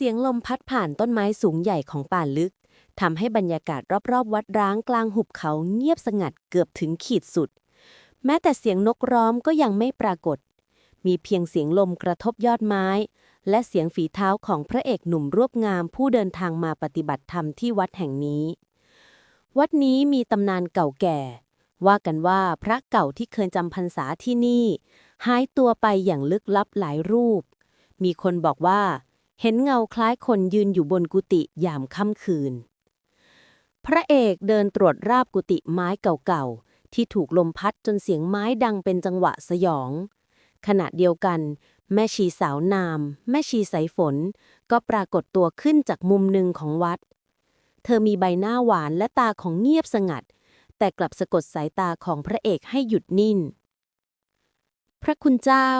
เสียงลมพัดผ่านต้นไม้สูงใหญ่ของป่าลึกทำให้บรรยากาศรอบๆ วัดร้างกลางหุบเขาเงียบสงัดเกือบถึงขีดสุด แม้แต่เสียงนกร้องก็ยังไม่ปรากฏ มีเพียงเสียงลมกระทบยอดไม้ และเสียงฝีเท้าของพระเอกหนุ่มรวบงามผู้เดินทางมาปฏิบัติธรรมที่วัดแห่งนี้ วัดนี้มีตำนานเก่าแก่ ว่ากันว่าพระเก่าที่เคยจำพรรษาที่นี่ หายตัวไปอย่างลึกลับหลายรูป มีคนบอกว่า เห็นเงาคล้ายคนยืนอยู่บนกุฏิยามค่ำคืน พระเอกเดินตรวจราบกุฏิไม้เก่าๆ ที่ถูกลมพัดจนเสียงไม้ดังเป็นจังหวะสยอง ขณะเดียวกัน แม่ชีสาวนาม แม่ชีสายฝน ก็ปรากฏตัวขึ้นจากมุมหนึ่งของวัด เธอมีใบหน้าหวานและตาของเงียบสงัด แต่กลับสะกดสายตาของพระเอกให้หยุดนิ่ง พระคุณเจ้า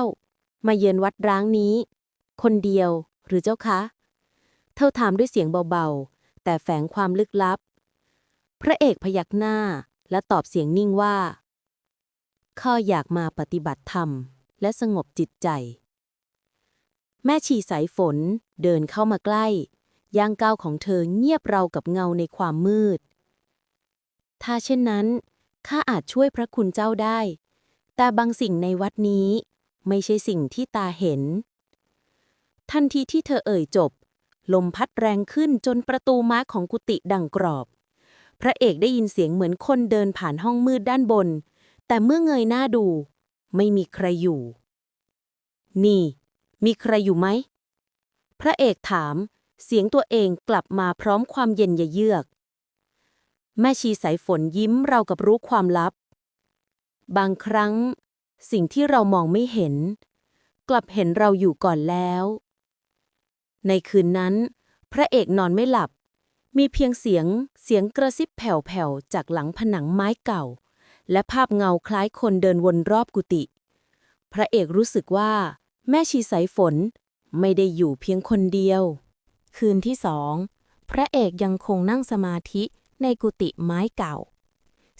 มาเยือนวัดร้างนี้ คนเดียว หรือเจ้าคะ เธอถามด้วยเสียงเบาๆ แต่แฝงความลึกลับ พระเอกพยักหน้าและตอบเสียงนิ่งว่า ข้าอยากมาปฏิบัติธรรม และสงบจิตใจ แม่ชีสายฝนเดินเข้ามาใกล้ ย่างก้าวของเธอเงียบเรากับเงาในความมืด ถ้าเช่นนั้นข้าอาจช่วยพระคุณเจ้าได้ แต่บางสิ่งในวัดนี้ไม่ใช่สิ่งที่ตาเห็น ทันทีที่เธอเอ่ยจบ ลมพัดแรงขึ้นจนประตูม้าของกุฏิดังกรอบ พระเอกได้ยินเสียงเหมือนคนเดินผ่านห้องมืดด้านบน แต่เมื่อเงยหน้าดู ไม่มีใครอยู่ นี่ มีใครอยู่ไหม พระเอกถาม เสียงตัวเองกลับมาพร้อมความเย็นยเยือก แม่ชีสายฝนยิ้มเรากับรู้ความลับ บางครั้ง สิ่งที่เรามองไม่เห็น กลับเห็นเราอยู่ก่อนแล้ว ในคืนนั้น พระเอกนอนไม่หลับ มีเพียงเสียงเสียงกระซิบแผ่วๆจากหลังผนังไม้เก่า และภาพเงาคล้ายคนเดินวนรอบกุฏิพระเอกรู้สึกว่า แม่ชีสายฝนไม่ได้อยู่เพียงคนเดียว คืนที่สองพระเอกยังคงนั่งสมาธิในกุฏิไม้เก่า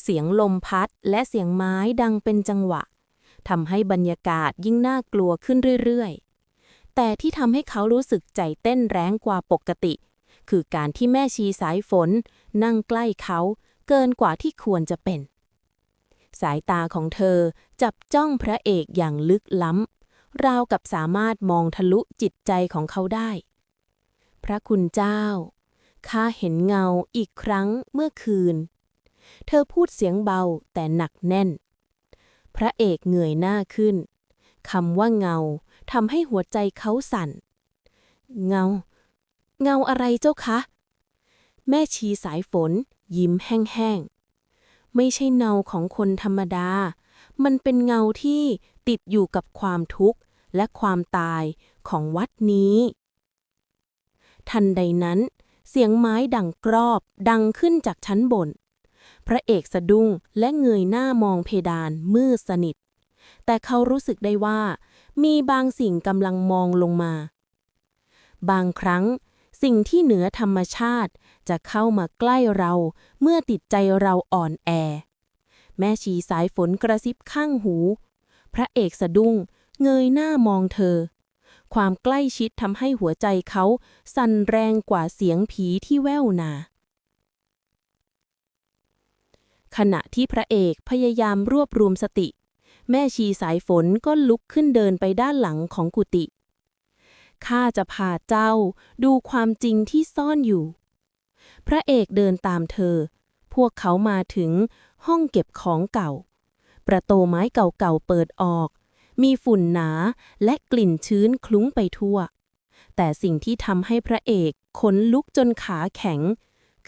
เสียงลมพัดและเสียงไม้ดังเป็นจังหวะทำให้บรรยากาศยิ่งน่ากลัวขึ้นเรื่อยๆ แต่ที่ทำให้เขารู้สึกใจเต้นแรงกว่าปกติ คือการที่แม่ชีสายฝน นั่งใกล้เขาเกินกว่าที่ควรจะเป็น สายตาของเธอจับจ้องพระเอกอย่างลึกล้ำ ราวกับสามารถมองทะลุจิตใจของเขาได้ พระคุณเจ้า ข้าเห็นเงาอีกครั้งเมื่อคืน เธอพูดเสียงเบาแต่หนักแน่น พระเอกเหงยหน้าขึ้นคำว่าเงา ทำให้หัวใจเขาสั่น เงา เงาอะไรเจ้าคะ แม่ชีสายฝน ยิ้มแห้งๆ ไม่ใช่เงาของคนธรรมดา มันเป็นเงาที่ติดอยู่กับความทุกข์และความตายของวัดนี้ ทันใดนั้น เสียงไม้ดังกรอบดังขึ้นจากชั้นบน พระเอกสะดุ้งและเงยหน้ามองเพดานมืดสนิท แต่เขารู้สึกได้ว่า มีบางสิ่งกำลังมองลงมา บางครั้ง สิ่งที่เหนือธรรมชาติจะเข้ามาใกล้เราเมื่อติดใจเราอ่อนแอ แม่ชีสายฝนกระซิบข้างหู พระเอกสะดุ้งเงยหน้ามองเธอ ความใกล้ชิดทำให้หัวใจเขาสั่นแรงกว่าเสียงผีที่แว่วนาขณะที่พระเอกพยายามรวบรวมสติ แม่ชีสายฝนก็ลุกขึ้นเดินไปด้านหลังของกุฏิข้าจะพาเจ้าดูความจริงที่ซ่อนอยู่ พระเอกเดินตามเธอ พวกเขามาถึงห้องเก็บของเก่า ประตูไม้เก่าๆเปิดออก มีฝุ่นหนาและกลิ่นชื้นคลุ้งไปทั่ว แต่สิ่งที่ทำให้พระเอกขนลุกจนขาแข็ง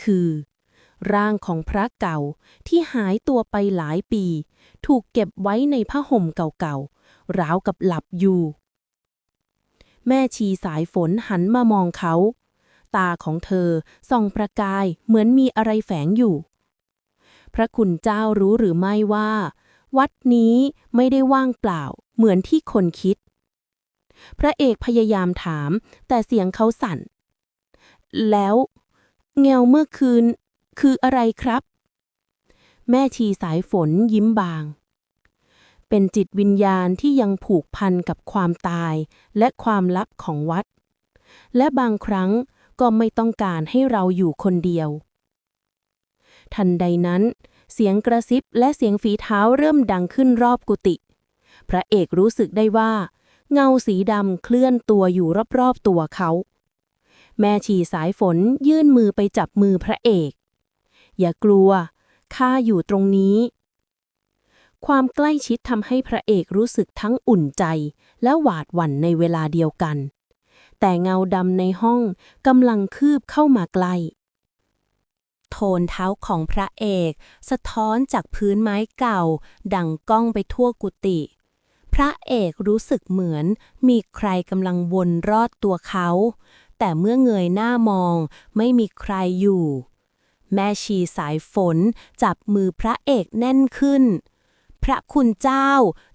คือ ร่างของพระเก่าที่หายตัวไปหลายปี ถูกเก็บไว้ในผ้าห่มเก่าๆ ราวกับหลับอยู่ แม่ชีสายฝนหันมามองเขา ตาของเธอส่องประกายเหมือนมีอะไรแฝงอยู่ พระคุณเจ้ารู้หรือไม่ว่า วัดนี้ไม่ได้ว่างเปล่าเหมือนที่คนคิด พระเอกพยายามถามแต่เสียงเขาสั่น แล้วเงาเมื่อคืน คืออะไรครับ แม่ชีสายฝนยิ้มบาง เป็นจิตวิญญาณที่ยังผูกพันกับความตายและความลับของวัด และบางครั้งก็ไม่ต้องการให้เราอยู่คนเดียว ทันใดนั้น เสียงกระซิบและเสียงฝีเท้าเริ่มดังขึ้นรอบกุฏิพระเอกรู้สึกได้ว่า เงาสีดำเคลื่อนตัวอยู่รอบๆตัวเขา แม่ชีสายฝนยื่นมือไปจับมือพระเอก อย่ากลัว ข้าอยู่ตรงนี้ ความใกล้ชิดทำให้พระเอกรู้สึกทั้งอุ่นใจ และหวาดหวั่นในเวลาเดียวกัน แต่เงาดำในห้องกำลังคืบเข้ามาใกล้ โทนเท้าของพระเอก สะท้อนจากพื้นไม้เก่า ดังก้องไปทั่วกุฏิพระเอกรู้สึกเหมือนมีใครกำลังวนรอดตัวเขา แต่เมื่อเงยหน้ามองไม่มีใครอยู่ แม่ชีสายฝน จับมือพระเอกแน่นขึ้น พระคุณเจ้า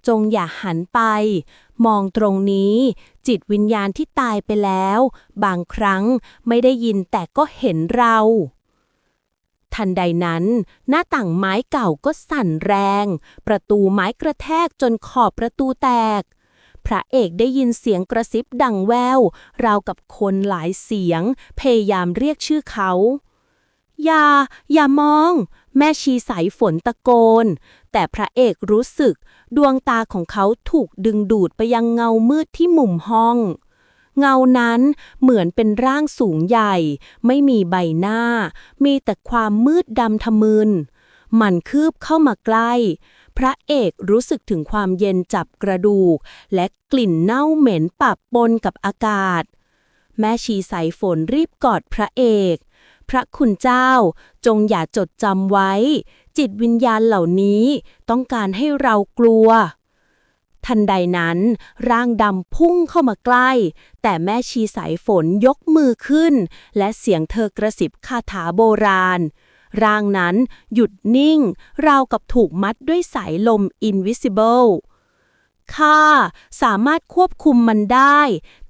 จงอย่าหันไป มองตรงนี้ จิตวิญญาณที่ตายไปแล้ว บางครั้งไม่ได้ยินแต่ก็เห็นเรา ทันใดนั้น หน้าต่างไม้เก่าก็สั่นแรง ประตูไม้กระแทกจนขอบประตูแตกพระเอกได้ยินเสียงกระซิบดังแววราวกับคนหลายเสียง พยายามเรียกชื่อเขา อย่า อย่ามอง แม่ชีสายฝนตะโกน แต่พระเอกรู้สึก ดวงตาของเขาถูกดึงดูดไปยังเงามืดที่มุมห้อง เงานั้นเหมือนเป็นร่างสูงใหญ่ ไม่มีใบหน้า มีแต่ความมืดดำทะมึน มันคืบเข้ามาใกล้ พระเอกรู้สึกถึงความเย็นจับกระดูก และกลิ่นเน่าเหม็นปะปนกับอากาศ แม่ชีสายฝนรีบกอดพระเอก พระคุณเจ้า จงอย่าจดจำไว้ จิตวิญญาณเหล่านี้ต้องการให้เรากลัว ทันใดนั้น ร่างดำพุ่งเข้ามาใกล้ แต่แม่ชีสายฝนยกมือขึ้น และเสียงเธอกระสิบคาถาโบราณ ร่างนั้นหยุดนิ่ง ราวกับถูกมัดด้วยสายลม invisible ข้าสามารถควบคุมมันได้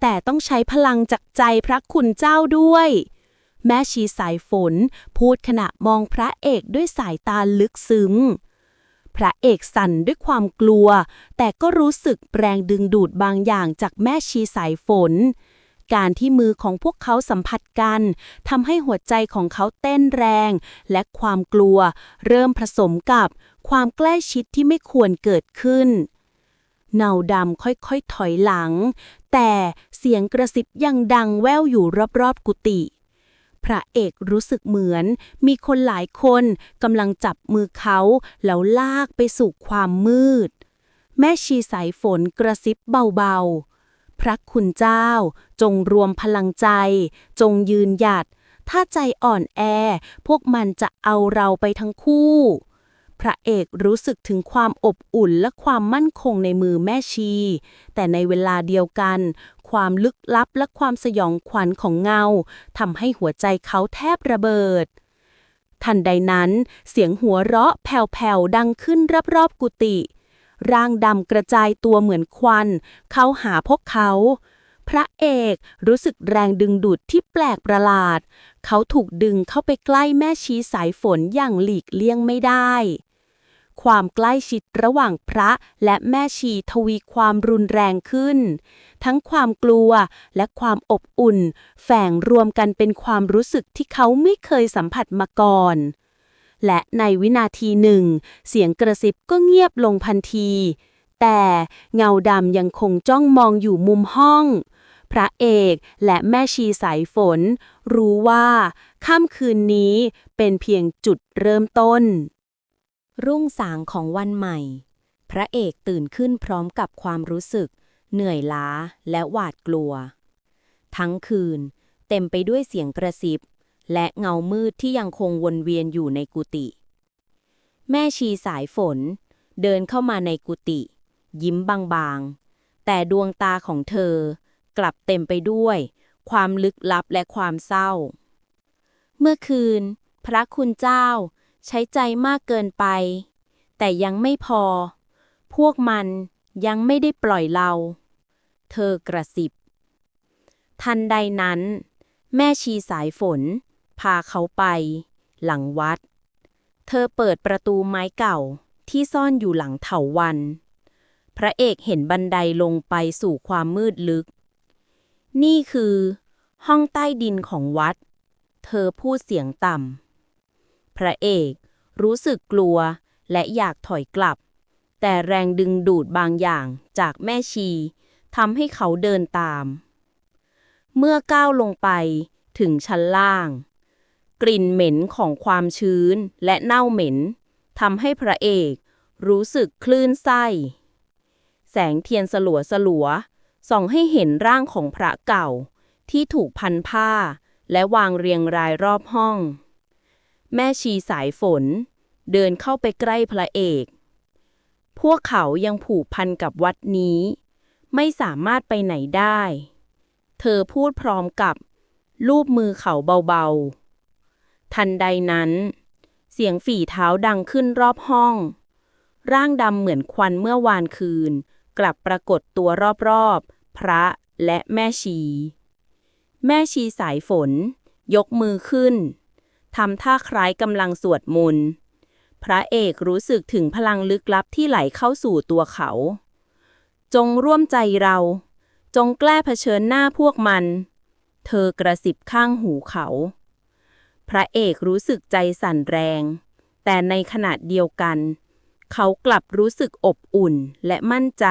แต่ต้องใช้พลังจากใจพระคุณเจ้าด้วย แม่ชีสายฝน พูดขณะมองพระเอกด้วยสายตาลึกซึ้ง พระเอกสั่นด้วยความกลัว แต่ก็รู้สึกแรงดึงดูดบางอย่างจากแม่ชีสายฝน การที่มือของพวกเขาสัมผัสกันทำให้หัวใจของเขาเต้นแรง และความกลัว เริ่มผสมกับความใกล้ชิดที่ไม่ควรเกิดขึ้นเงาดำค่อยๆถอยหลัง แต่เสียงกระซิบยังดังแว่วอยู่รอบๆกุฏิ พระเอกรู้สึกเหมือน มีคนหลายคนกำลังจับมือเขาแล้วลากไปสู่ความมืด แม่ชีสายฝนกระซิบเบาๆ พระคุณเจ้า จงรวมพลังใจ จงยืนหยัด ถ้าใจอ่อนแอ พวกมันจะเอาเราไปทั้งคู่ พระเอกรู้สึกถึงความอบอุ่นและความมั่นคงในมือแม่ชี แต่ในเวลาเดียวกัน ความลึกลับและความสยองขวัญของเงาทำให้หัวใจเขาแทบระเบิด ทันใดนั้น เสียงหัวเราะแผ่วๆดังขึ้นรอบๆกุฏิร่างดำกระจายตัวเหมือนควัน เข้าหาพวกเขา พระเอกรู้สึกแรงดึงดูดที่แปลกประหลาด เขาถูกดึงเข้าไปใกล้แม่ชีสายฝนอย่างหลีกเลี่ยงไม่ได้ ความใกล้ชิดระหว่างพระและแม่ชีทวีความรุนแรงขึ้น ทั้งความกลัวและความอบอุ่น แฝงรวมกันเป็นความรู้สึกที่เขาไม่เคยสัมผัสมาก่อน และในวินาทีหนึ่ง เสียงกระซิบก็เงียบลงพันที แต่เงาดำยังคงจ้องมองอยู่มุมห้อง พระเอกและแม่ชีสายฝน รู้ว่าค่ำคืนนี้เป็นเพียงจุดเริ่มต้น รุ่งสางของวันใหม่ พระเอกตื่นขึ้นพร้อมกับความรู้สึก เหนื่อยล้าและหวาดกลัว ทั้งคืน เต็มไปด้วยเสียงกระซิบ และเงามืดที่ยังคงวนเวียนอยู่ในกุฏิแม่ชีสายฝน เดินเข้ามาในกุฏิยิ้มบางๆ แต่ดวงตาของเธอ กลับเต็มไปด้วย ความลึกลับและความเศร้า เมื่อคืน พระคุณเจ้าใช้ใจมากเกินไป แต่ยังไม่พอ พวกมันยังไม่ได้ปล่อยเรา เธอกระสิบ ทันใดนั้น แม่ชีสายฝน พาเขาไป หลังวัด เธอเปิดประตูไม้เก่าที่ซ่อนอยู่หลังเถาวัน พระเอกเห็นบันไดลงไปสู่ความมืดลึก นี่คือ ห้องใต้ดินของวัด เธอพูดเสียงต่ำ พระเอกรู้สึกกลัวและอยากถอยกลับ แต่แรงดึงดูดบางอย่างจากแม่ชีทำให้เขาเดินตาม เมื่อก้าวลงไปถึงชั้นล่าง กลิ่นเหม็นของความชื้นและเน่าเหม็นทำให้พระเอกรู้สึกคลื่นไส้ แสงเทียนสลัวสลัว ส่องให้เห็นร่างของพระเก่า ที่ถูกพันผ้า และวางเรียงรายรอบห้อง แม่ชีสายฝน เดินเข้าไปใกล้พระเอก พวกเขายังผูกพันกับวัดนี้ ไม่สามารถไปไหนได้ เธอพูดพร้อมกับลูบมือเขาเบาๆ ทันใดนั้น เสียงฝีเท้าดังขึ้นรอบห้อง ร่างดำเหมือนควันเมื่อวานคืน กลับปรากฏตัวรอบๆ พระและแม่ชี แม่ชีสายฝน ยกมือขึ้นทำท่าคล้ายกำลังสวดมนต์พระเอกรู้สึกถึงพลังลึกลับที่ไหลเข้าสู่ตัวเขา จงร่วมใจเรา จงแกล้เผชิญหน้าพวกมัน เธอกระสิบข้างหูเขา พระเอกรู้สึกใจสั่นแรง แต่ในขณะเดียวกัน เขากลับรู้สึกอบอุ่นและมั่นใจ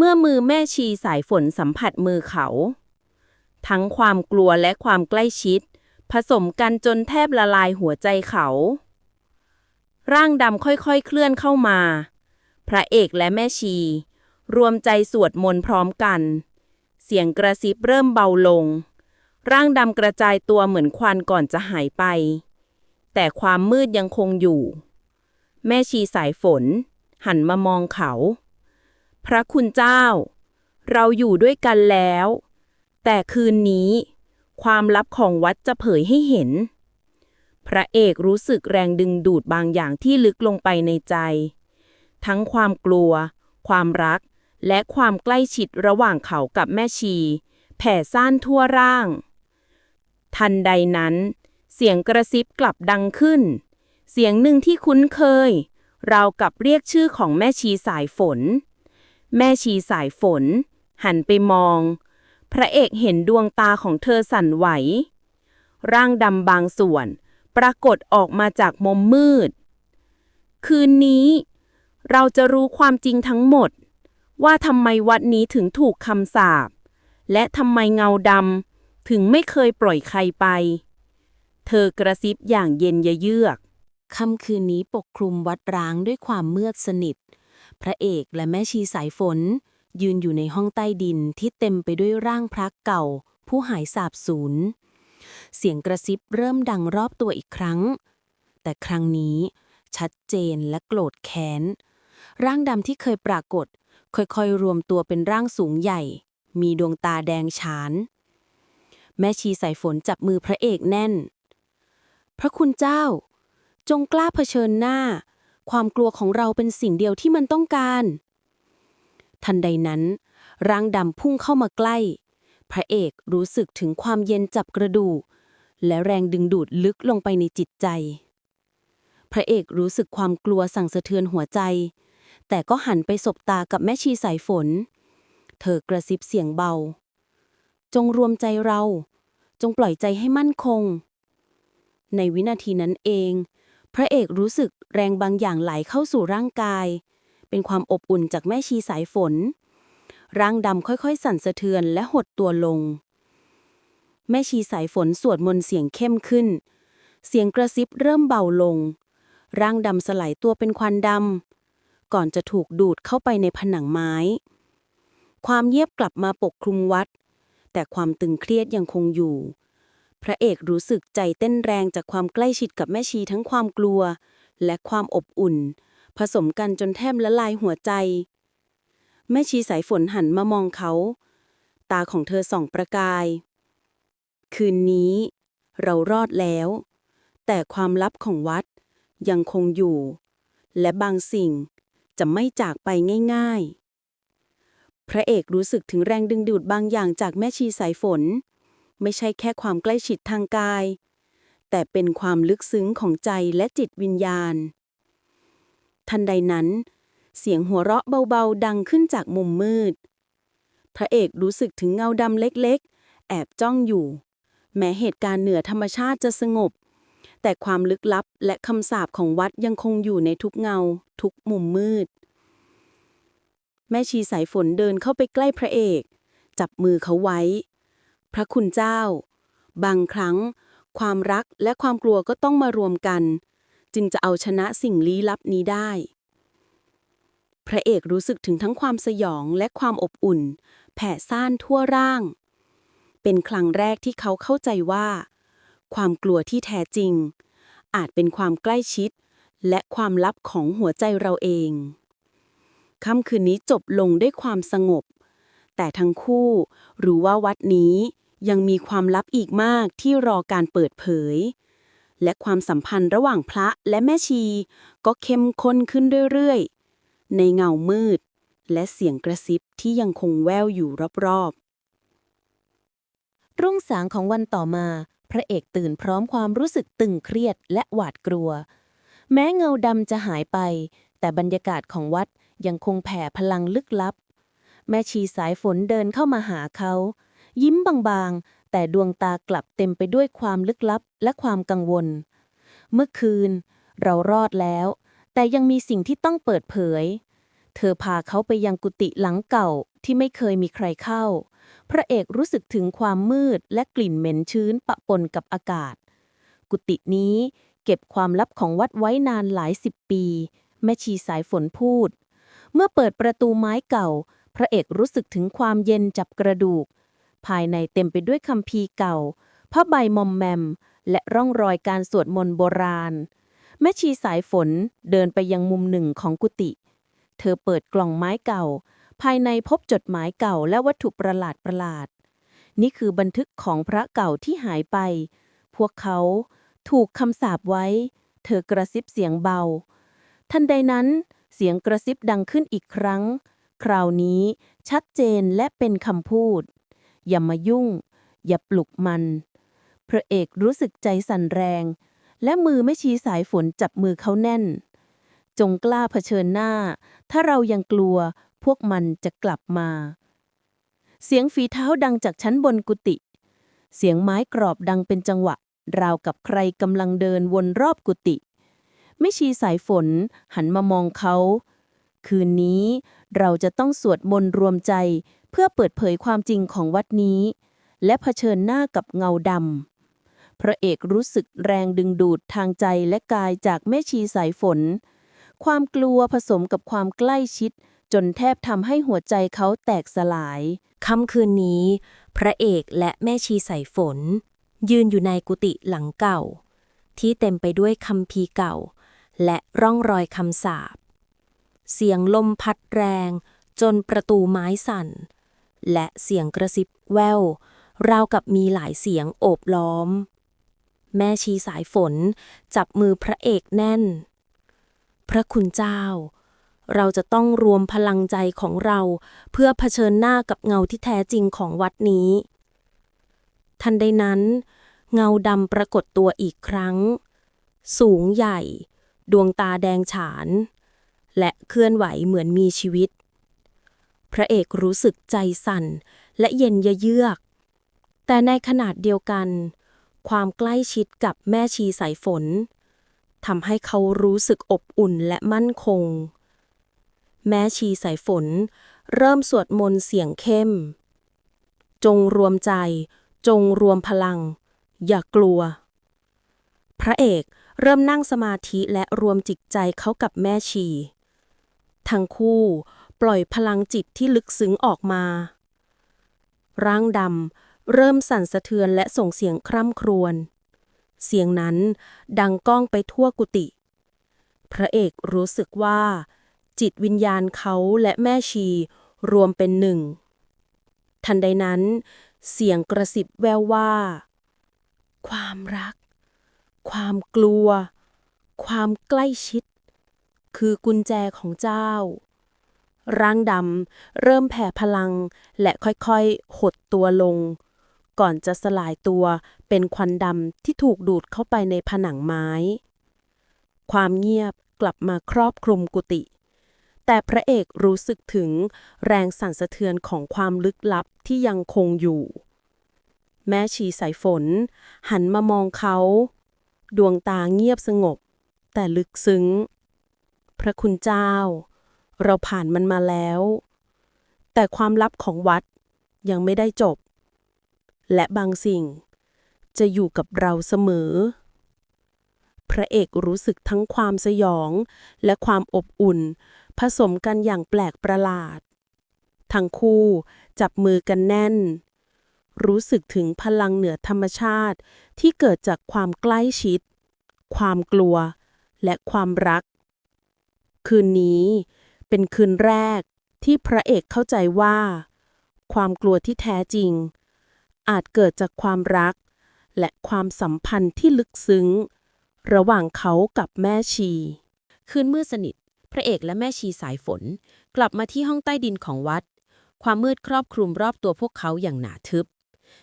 เมื่อมือแม่ชีสายฝนสัมผัสมือเขา ทั้งความกลัวและความใกล้ชิด ผสมกันจนแทบละลายหัวใจเขา ร่างดำค่อยๆเคลื่อนเข้ามา พระเอกและแม่ชี รวมใจสวดมนต์พร้อมกัน เสียงกระซิบเริ่มเบาลง ร่างดำกระจายตัวเหมือนควันก่อนจะหายไป แต่ความมืดยังคงอยู่ แม่ชีสายฝน หันมามองเขา พระคุณเจ้า เราอยู่ด้วยกันแล้ว แต่คืนนี้ ความลับของวัดจะเผยให้เห็น พระเอกรู้สึกแรงดึงดูดบางอย่างที่ลึกลงไปในใจ ทั้งความกลัว ความรัก และความใกล้ชิดระหว่างเขากับแม่ชี แผ่ซ่านทั่วร่าง ทันใดนั้น เสียงกระซิบกลับดังขึ้น เสียงหนึ่งที่คุ้นเคย เรากับเรียกชื่อของแม่ชีสายฝน แม่ชีสายฝน หันไปมอง พระเอกเห็นดวงตาของเธอสั่นไหว ร่างดำบางส่วน ปรากฏออกมาจากมุมมืด คืนนี้ เราจะรู้ความจริงทั้งหมด ว่าทำไมวัดนี้ถึงถูกคำสาป และทำไมเงาดำถึงไม่เคยปล่อยใครไป เธอกระซิบอย่างเย็นยะเยือกค่ำคืนนี้ปกคลุมวัดร้างด้วยความเมือกสนิท พระเอกและแม่ชีสายฝน ยืนอยู่ในห้องใต้ดินที่เต็มไปด้วยร่างพระเก่า ผู้หายสาบสูญ เสียงกระซิบเริ่มดังรอบตัวอีกครั้ง แต่ครั้งนี้ ชัดเจนและโกรธแค้น ร่างดำที่เคยปรากฏ ค่อยๆ รวมตัวเป็นร่างสูงใหญ่ มีดวงตาแดงฉาน แม่ชีสายฝนจับมือพระเอกแน่น พระคุณเจ้า จงกล้าเผชิญหน้า ความกลัวของเราเป็นสิ่งเดียวที่มันต้องการ ทันใดนั้น ร่างดำพุ่งเข้ามาใกล้ พระเอกรู้สึกถึงความเย็นจับกระดูก และแรงดึงดูดลึกลงไปในจิตใจ พระเอกรู้สึกความกลัวสั่งสะเทือนหัวใจ แต่ก็หันไปสบตากับแม่ชีสายฝน เธอกระซิบเสียงเบา จงรวมใจเรา จงปล่อยใจให้มั่นคง ในวินาทีนั้นเอง พระเอกรู้สึกแรงบางอย่างไหลเข้าสู่ร่างกาย เป็นความอบอุ่นจากแม่ชีสายฝน ร่างดำค่อยๆ สั่นสะเทือนและหดตัวลง แม่ชีสายฝนสวดมนต์เสียงเข้มขึ้น เสียงกระซิบเริ่มเบาลง ร่างดำสลายตัวเป็นควันดำ ก่อนจะถูกดูดเข้าไปในผนังไม้ ความเงียบกลับมาปกคลุมวัด แต่ความตึงเครียดยังคงอยู่ พระเอกรู้สึกใจเต้นแรงจากความใกล้ชิดกับแม่ชีทั้งความกลัว และความอบอุ่น ผสมกันจนแทบละลายหัวใจ แม่ชีสายฝนหันมามองเขา ตาของเธอส่องประกาย คืนนี้ เรารอดแล้ว แต่ความลับของวัดยังคงอยู่ และบางสิ่งจะไม่จากไปง่าย ๆ พระเอกรู้สึกถึงแรงดึงดูดบางอย่างจากแม่ชีสายฝน ไม่ใช่แค่ความใกล้ชิดทางกาย แต่เป็นความลึกซึ้งของใจและจิตวิญญาณ ทันใดนั้น เสียงหัวเราะเบาๆ ดังขึ้นจากมุมมืด พระเอกรู้สึกถึงเงาดำเล็กๆ แอบจ้องอยู่ แม้เหตุการณ์เหนือธรรมชาติจะสงบ แต่ความลึกลับและคำสาปของวัดยังคงอยู่ในทุกเงา ทุกมุมมืด แม่ชีสายฝนเดินเข้าไปใกล้พระเอกจับมือเขาไว้ พระคุณเจ้า บางครั้ง ความรักและความกลัวก็ต้องมารวมกัน จึงจะเอาชนะสิ่งลี้ลับนี้ได้ พระเอกรู้สึกถึงทั้งความสยองและความอบอุ่น แผ่ซ่านทั่วร่าง เป็นครั้งแรกที่เขาเข้าใจว่า ความกลัวที่แท้จริง อาจเป็นความใกล้ชิด และความลับของหัวใจเราเองค่ำคืนนี้จบลงด้วยความสงบ แต่ทั้งคู่รู้ว่าวัดนี้ยังมีความลับอีกมากที่รอการเปิดเผย และความสัมพันธ์ระหว่างพระและแม่ชี ก็เข้มข้นขึ้นเรื่อยๆ ในเงามืด และเสียงกระซิบที่ยังคงแว่วอยู่รอบๆ รุ่งสางของวันต่อมา พระเอกตื่นพร้อมความรู้สึกตึงเครียดและหวาดกลัว แม้เงาดำจะหายไป แต่บรรยากาศของวัดยังคงแผ่พลังลึกลับ แม่ชีสายฝนเดินเข้ามาหาเขา ยิ้มบางๆ แต่ดวงตากลับเต็มไปด้วยความลึกลับและความกังวล เมื่อคืน เรารอดแล้ว แต่ยังมีสิ่งที่ต้องเปิดเผย เธอพาเขาไปยังกุฏิหลังเก่าที่ไม่เคยมีใครเข้า พระเอกรู้สึกถึงความมืดและกลิ่นเหม็นชื้นปะปนกับอากาศ กุฏินี้เก็บความลับของวัดไว้นานหลายสิบปี แม่ชีสายฝนพูด เมื่อเปิดประตูไม้เก่า พระเอกรู้สึกถึงความเย็นจับกระดูก ภายในเต็มไปด้วยคัมภีเก่าผ้าใบมอมแมม และร่องรอยการสวดมนต์โบราณ แม่ชีสายฝนเดินไปยังมุมหนึ่งของกุฏิเธอเปิดกล่องไม้เก่า ภายในพบจดหมายเก่าและวัตถุประหลาดประหลาด นี่คือบันทึกของพระเก่าที่หายไป พวกเขาถูกคำสาปไว้ เธอกระซิบเสียงเบา ทันใดนั้นเสียงกระซิบดังขึ้นอีกครั้ง คราวนี้ชัดเจนและเป็นคำพูด อย่ามายุ่ง อย่าปลุกมัน พระเอกรู้สึกใจสั่นแรง และมือไม่ชี้สายฝนจับมือเขาแน่น จงกล้าเผชิญหน้า ถ้าเรายังกลัวพวกมันจะกลับมา เสียงฝีเท้าดังจากชั้นบนกุฏิเสียงไม้กรอบดังเป็นจังหวะ ราวกับใครกำลังเดินวนรอบกุฏิไม่ชีสายฝนหันมามองเขา คืนนี้ เราจะต้องสวดมนต์รวมใจ เพื่อเปิดเผยความจริงของวัดนี้ และเผชิญหน้ากับเงาดำพระเอกรู้สึกแรงดึงดูดทางใจและกายจากแม่ชีสายฝน ความกลัวผสมกับความใกล้ชิด จนแทบทำให้หัวใจเขาแตกสลายค่ำคืนนี้ พระเอกและแม่ชีสายฝน ยืนอยู่ในกุฏิหลังเก่า ที่เต็มไปด้วยคำพีเก่า และร่องรอยคำสาป เสียงลมพัดแรง จนประตูไม้สั่น และเสียงกระซิบแววราวกับมีหลายเสียงโอบล้อม แม่ชีสายฝนจับมือพระเอกแน่น พระคุณเจ้า เราจะต้องรวมพลังใจของเราเพื่อเผชิญหน้ากับเงาที่แท้จริงของวัดนี้ ทันใดนั้น เงาดำปรากฏตัวอีกครั้ง สูงใหญ่ ดวงตาแดงฉาน และเคลื่อนไหวเหมือนมีชีวิต พระเอกรู้สึกใจสั่นและเย็นเยือก แต่ในขนาดเดียวกัน ความใกล้ชิดกับแม่ชีสายฝนทำให้เขารู้สึกอบอุ่นและมั่นคง แม่ชีสายฝน เริ่มสวดมนต์เสียงเข้ม จงรวมใจ จงรวมพลัง อย่ากลัว พระเอกเริ่มนั่งสมาธิและรวมจิตใจเขากับแม่ชี ทั้งคู่ ปล่อยพลังจิตที่ลึกซึ้งออกมา ร่างดำเริ่มสั่นสะเทือนและส่งเสียงคร่ำครวญ เสียงนั้นดังก้องไปทั่วกุฏิ พระเอกรู้สึกว่า จิตวิญญาณเขาและแม่ชีรวมเป็นหนึ่ง ทันใดนั้น เสียงกระสิบแววว่า ความรัก ความกลัว ความใกล้ชิด คือกุญแจของเจ้า ร่างดำเริ่มแผ่พลังและค่อยๆ หดตัวลง ก่อนจะสลายตัวเป็นควันดำที่ถูกดูดเข้าไปในผนังไม้ ความเงียบกลับมาครอบคลุมกุฏิแต่พระเอกรู้สึกถึงแรงสั่นสะเทือนของความลึกลับที่ยังคงอยู่ แม่ชีสายฝน หันมามองเขา ดวงตาเงียบสงบ แต่ลึกซึ้ง พระคุณเจ้า เราผ่านมันมาแล้ว แต่ความลับของวัดยังไม่ได้จบ และบางสิ่งจะอยู่กับเราเสมอ พระเอกรู้สึกทั้งความสยองและความอบอุ่น ผสมกันอย่างแปลกประหลาด ทั้งคู่จับมือกันแน่น รู้สึกถึงพลังเหนือธรรมชาติที่เกิดจากความใกล้ชิด ความกลัว และความรัก คืนนี้ เป็นคืนแรกที่พระเอกเข้าใจว่า ความกลัวที่แท้จริง อาจเกิดจากความรัก และความสัมพันธ์ที่ลึกซึ้ง ระหว่างเขากับแม่ชี คืนมืดสนิท พระเอกและแม่ชีสายฝน กลับมาที่ห้องใต้ดินของวัด ความมืดครอบคลุมรอบตัวพวกเขาอย่างหนาทึบ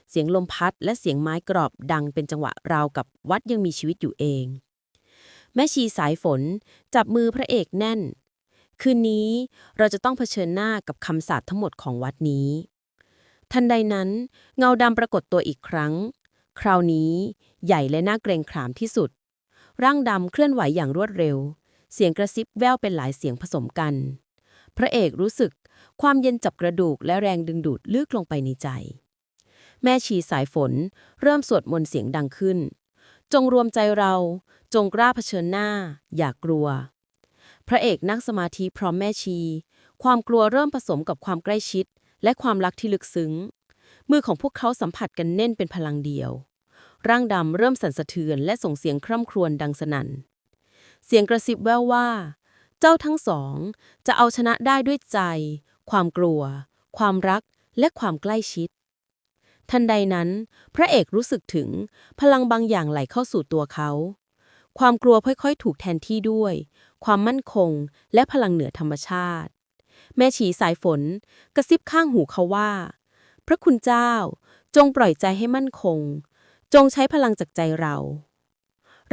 เสียงลมพัดและเสียงไม้กรอบดังเป็นจังหวะราวกับวัดยังมีชีวิตอยู่เอง แม่ชีสายฝน จับมือพระเอกแน่น คืนนี้เราจะต้องเผชิญหน้ากับคำสาปทั้งหมดของวัดนี้ ทันใดนั้น เงาดำปรากฏตัวอีกครั้ง คราวนี้ใหญ่และน่าเกรงขามที่สุด ร่างดำเคลื่อนไหวอย่างรวดเร็ว เสียงกระซิบแว่วเป็นหลายเสียงผสมกัน พระเอกรู้สึกความเย็นจับกระดูกและแรงดึงดูดลึกลงไปในใจ แม่ชีสายฝนเริ่มสวดมนต์เสียงดังขึ้น จงรวมใจเรา จงกล้าเผชิญหน้า อย่ากลัว พระเอกนั่งสมาธิพร้อมแม่ชี ความกลัวเริ่มผสมกับความใกล้ชิด และความรักที่ลึกซึ้ง มือของพวกเขาสัมผัสกันแน่นเป็นพลังเดียว ร่างดำเริ่มสั่นสะเทือนและส่งเสียงคร่ำครวญดังสนั่น เสียงกระซิบแว่วว่า เจ้าทั้งสอง จะเอาชนะได้ด้วยใจ ความกลัว ความรัก และความใกล้ชิดทันใดนั้น พระเอกรู้สึกถึงพลังบางอย่างไหลเข้าสู่ตัวเขา ความกลัวค่อยๆ ถูกแทนที่ด้วย ความมั่นคง และพลังเหนือธรรมชาติ แม่ชีสายฝน กระซิบข้างหูเขาว่า พระคุณเจ้า จงปล่อยใจให้มั่นคง จงใช้พลังจากใจเรา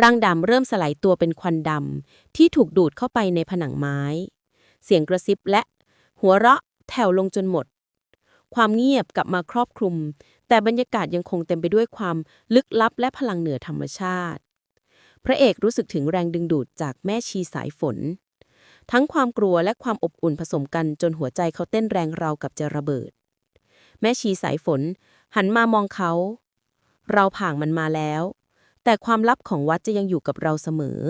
ร่างดำเริ่มสลายตัวเป็นควันดำที่ถูกดูดเข้าไปในผนังไม้ เสียงกระซิบและ หัวเราะแผ่วลงจนหมด ความเงียบกลับมาครอบคลุม แต่บรรยากาศยังคงเต็มไปด้วยความลึกลับและพลังเหนือธรรมชาติ พระเอกรู้สึกถึงแรงดึงดูดจากแม่ชีสายฝน ทั้งความกลัวและความอบอุ่นผสมกันจนหัวใจเขาเต้นแรงราวกับจะระเบิด แม่ชีสายฝน หันมามองเขา เราผ่านมันมาแล้ว แต่ความลับของวัดจะยังอยู่กับเราเสมอ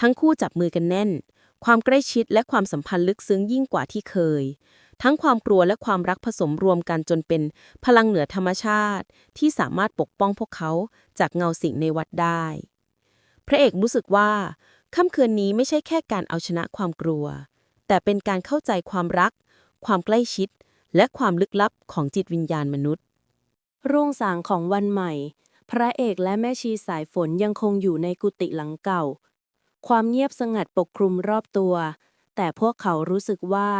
ทั้งคู่จับมือกันแน่น ความใกล้ชิดและความสัมพันธ์ลึกซึ้งยิ่งกว่าที่เคยทั้งความกลัวและความรักผสมรวมกันจนเป็นพลังเหนือธรรมชาติ ที่สามารถปกป้องพวกเขาจากเงาสิ่งในวัดได้ พระเอกรู้สึกว่าค่ำคืนนี้ไม่ใช่แค่การเอาชนะความกลัว แต่เป็นการเข้าใจความรัก ความใกล้ชิด และความลึกลับของจิตวิญญาณมนุษย์ รุ่งสางของวันใหม่ พระเอกและแม่ชีสายฝนยังคงอยู่ในกุฏิหลังเก่า ความเงียบสงัดปกคลุมรอบตัว แต่พวกเขารู้สึกว่า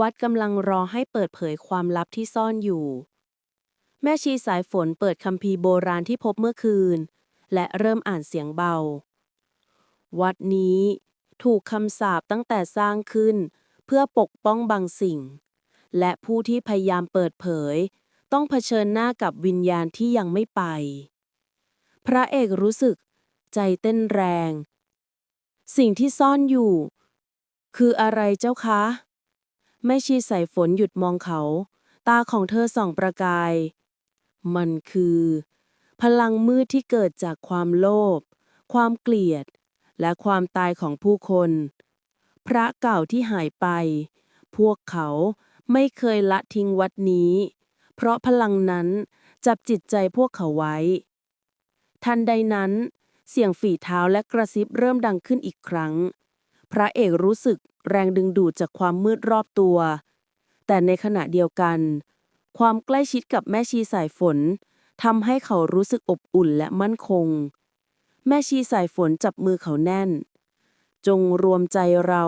วัดกำลังรอให้เปิดเผยความลับที่ซ่อนอยู่ แม่ชีสายฝนเปิดคัมภีร์โบราณที่พบเมื่อคืน และเริ่มอ่านเสียงเบา วัดนี้ถูกคำสาปตั้งแต่สร้างขึ้น เพื่อปกป้องบางสิ่ง และผู้ที่พยายามเปิดเผย ต้องเผชิญหน้ากับวิญญาณที่ยังไม่ไป พระเอกรู้สึกใจเต้นแรง สิ่งที่ซ่อนอยู่ คืออะไรเจ้าคะแม่ชีสายฝนหยุดมองเขา ตาของเธอส่องประกาย มันคือ พลังมืดที่เกิดจากความโลภ ความเกลียด และความตายของผู้คน พระเก่าที่หายไป พวกเขาไม่เคยละทิ้งวัดนี้ เพราะพลังนั้นจับจิตใจพวกเขาไว้ ทันใดนั้น เสียงฝีเท้าและกระซิบเริ่มดังขึ้นอีกครั้ง พระเอกรู้สึกแรงดึงดูดจากความมืดรอบตัว แต่ในขณะเดียวกัน ความใกล้ชิดกับแม่ชีสายฝน ทำให้เขารู้สึกอบอุ่นและมั่นคง แม่ชีสายฝนจับมือเขาแน่น จงรวมใจเรา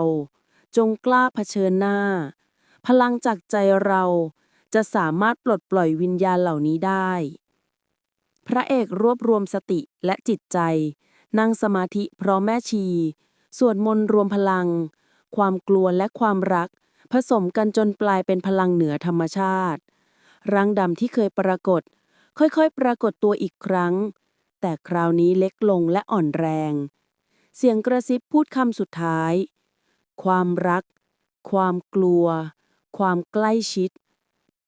จงกล้าเผชิญหน้า พลังจากใจเราจะสามารถปลดปล่อยวิญญาณเหล่านี้ได้ พระเอกรวบรวมสติและจิตใจ นั่งสมาธิพร้อมแม่ชี สวดมนต์รวมพลัง ความกลัวและความรัก ผสมกันจนกลายเป็นพลังเหนือธรรมชาติร่างดำที่เคยปรากฏ ค่อยๆ ปรากฏตัวอีกครั้ง แต่คราวนี้เล็กลงและอ่อนแรง เสียงกระซิบพูดคำสุดท้าย ความรัก ความกลัว ความใกล้ชิด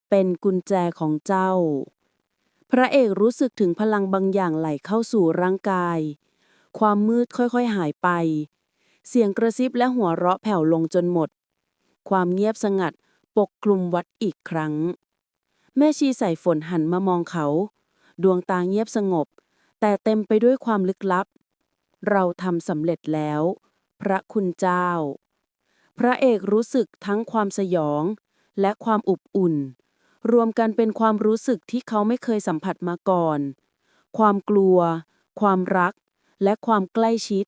เป็นกุญแจของเจ้า พระเอกรู้สึกถึงพลังบางอย่างไหลเข้าสู่ร่างกาย ความมืดค่อยๆหายไป เสียงกระซิบและหัวเราะแผ่วลงจนหมด ความเงียบสงัดปกคลุมวัดอีกครั้ง แม่ชีใส่ฝนหันมามองเขา ดวงตาเงียบสงบ แต่เต็มไปด้วยความลึกลับ เราทำสำเร็จแล้ว พระคุณเจ้า พระเอกรู้สึกทั้งความสยอง และความอบอุ่น รวมกันเป็นความรู้สึกที่เขาไม่เคยสัมผัสมาก่อน ความกลัว ความรัก และความใกล้ชิด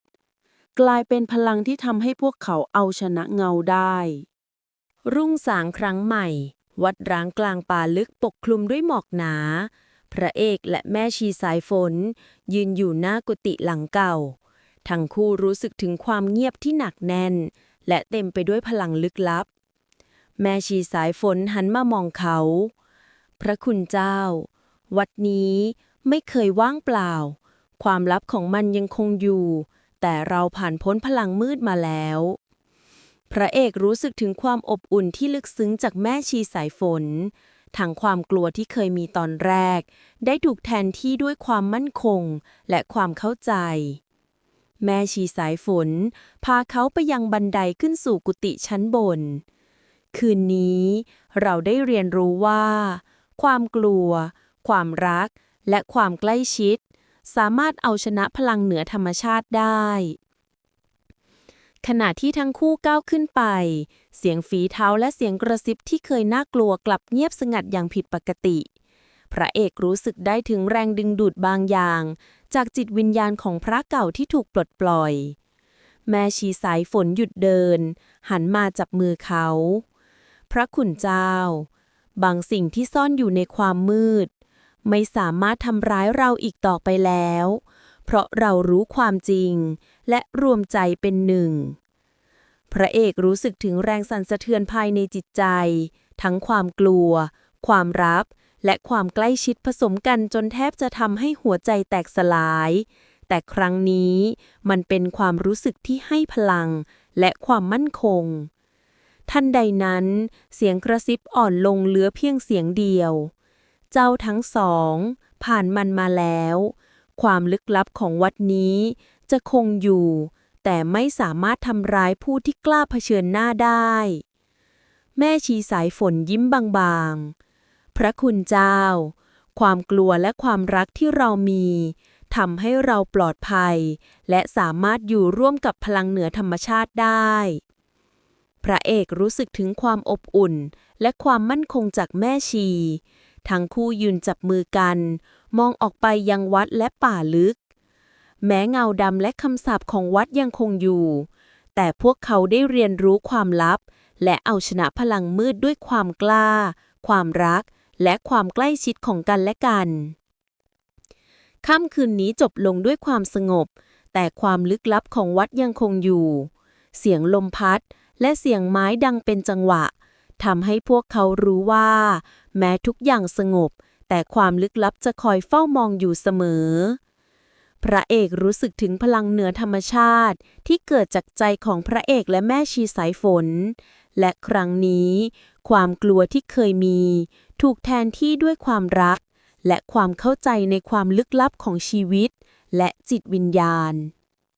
กลายเป็นพลังที่ทำให้พวกเขาเอาชนะเงาได้ รุ่งสางครั้งใหม่ วัดร้างกลางป่าลึกปกคลุมด้วยหมอกหนา พระเอกและแม่ชีสายฝน ยืนอยู่หน้ากุฏิหลังเก่า ทั้งคู่รู้สึกถึงความเงียบที่หนักแน่น และเต็มไปด้วยพลังลึกลับ แม่ชีสายฝนหันมามองเขา พระคุณเจ้า วัดนี้ไม่เคยว่างเปล่า ความลับของมันยังคงอยู่ แต่เราผ่านพ้นพลังมืดมาแล้ว พระเอกรู้สึกถึงความอบอุ่นที่ลึกซึ้งจากแม่ชีสายฝน ทั้งความกลัวที่เคยมีตอนแรก ได้ถูกแทนที่ด้วยความมั่นคงและความเข้าใจ แม่ชีสายฝน พาเขาไปยังบันไดขึ้นสู่กุฏิชั้นบน คืนนี้เราได้เรียนรู้ว่า ความกลัว ความรัก และความใกล้ชิด สามารถเอาชนะพลังเหนือธรรมชาติได้ ขณะที่ทั้งคู่ก้าวขึ้นไป เสียงฝีเท้าและเสียงกระซิบที่เคยน่ากลัวกลับเงียบสงัดอย่างผิดปกติ พระเอกรู้สึกได้ถึงแรงดึงดูดบางอย่าง จากจิตวิญญาณของพระเก่าที่ถูกปลดปล่อย แม่ชีสายฝนหยุดเดิน หันมาจับมือเขา พระขุนเจ้า บางสิ่งที่ซ่อนอยู่ในความมืด ไม่สามารถทำร้ายเราอีกต่อไปแล้ว เพราะเรารู้ความจริง และรวมใจเป็นหนึ่ง พระเอกรู้สึกถึงแรงสั่นสะเทือนภายในจิตใจ ทั้งความกลัว ความรักและความใกล้ชิดผสมกันจนแทบจะทำให้หัวใจแตกสลาย แต่ครั้งนี้มันเป็นความรู้สึกที่ให้พลัง และความมั่นคงทันใดนั้น เสียงกระซิบอ่อนลงเหลือเพียงเสียงเดียว เจ้าทั้งสอง ผ่านมันมาแล้ว ความลึกลับของวัดนี้ จะคงอยู่ แต่ไม่สามารถทำร้ายผู้ที่กล้าเผชิญหน้าได้ แม่ชีสายฝนยิ้มบางๆ พระคุณเจ้า ความกลัวและความรักที่เรามีทำให้เราปลอดภัย และสามารถอยู่ร่วมกับพลังเหนือธรรมชาติได้ พระเอกรู้สึกถึงความอบอุ่น และความมั่นคงจากแม่ชี ทั้งคู่ยืนจับมือกัน มองออกไปยังวัดและป่าลึก แม้เงาดำและคำสาปของวัดยังคงอยู่ แต่พวกเขาได้เรียนรู้ความลับ และเอาชนะพลังมืดด้วยความกล้า ความรัก และความใกล้ชิดของกันและกันค่ำคืนนี้จบลงด้วยความสงบ แต่ความลึกลับของวัดยังคงอยู่ เสียงลมพัดและเสียงไม้ดังเป็นจังหวะทำให้พวกเขารู้ว่า แม้ทุกอย่างสงบ แต่ความลึกลับจะคอยเฝ้ามองอยู่เสมอ พระเอกรู้สึกถึงพลังเหนือธรรมชาติ ที่เกิดจากใจของพระเอกและแม่ชีสายฝน และครั้งนี้ ความกลัวที่เคยมี ถูกแทนที่ด้วยความรัก และความเข้าใจในความลึกลับของชีวิต และจิตวิญญาณ